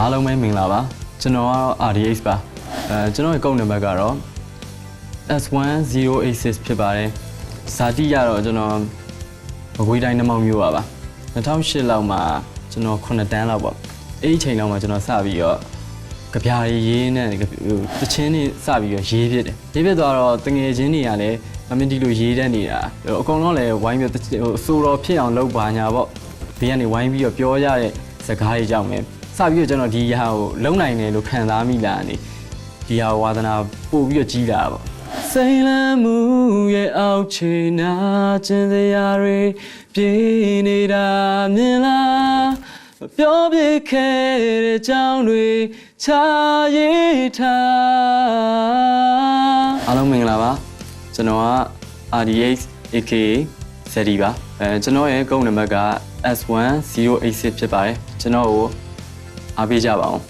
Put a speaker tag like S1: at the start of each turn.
S1: အားလုံးပဲမင်္ဂလာပါကျွန်တော်ကတော့ RDX ပါအဲကျွန်တော်ရဲ့ကုတ်နံပါတ်ကတော့ S1086 ဖြစ်ပါတယ်ဇာတိရတော့ကျွန်တော်မကွေးတိုင်းနှမောက်မြို့ပါပါ2008လောက်မှာကျွန်တော်9တန်းလောက်ပေါ့အဲ့ဒီအချိန်လောက်မှာကျွန်တော်စပြီးတော့ကြပြားရေးရေးနဲ့ဟိုတချင်းတွေစပြီးတော့ရေးဖြစ်တယ်ရေးဖြစ်သွားတော့တငယ်ချင်းတွေကလည်းအမင်းဒီလိုရေးတတ်နေတာဟိုအကုန်လုံးလည်းဝိုင်းပြီးတော့ဟိုစိုးတော်ဖြစ်အောင်လုပ်ပါညာပေါ့ဘေးကနေဝိုင်းပြီးတော့ပြောရတဲ့စကားတွေကြောင့်ပဲ စပြီးတော့ကျွန်တော်ဒီဟာကိုလုံနိုင်တယ်လို့ခံစားမိလာနေဒီဟာဝါသနာပို့ပြီးတော့ကြီးလာတာပေါ့စိန်လမ်းမှုရဲ့အောက်ခြေနာကျင်စရာတွေပြေးနေတာမြင်လားမပြောပြခဲ့တဲ့ကြောင်းတွေချာရည်ထားအားလုံးမင်္ဂလာပါကျွန်တော်က RDX AK ဇက်ဒီပါအဲကျွန်တော်ရဲ့ကုန်းနံပါတ်က S1086 ဖြစ်ပါတယ်ကျွန်တော်ကို a wiedziała.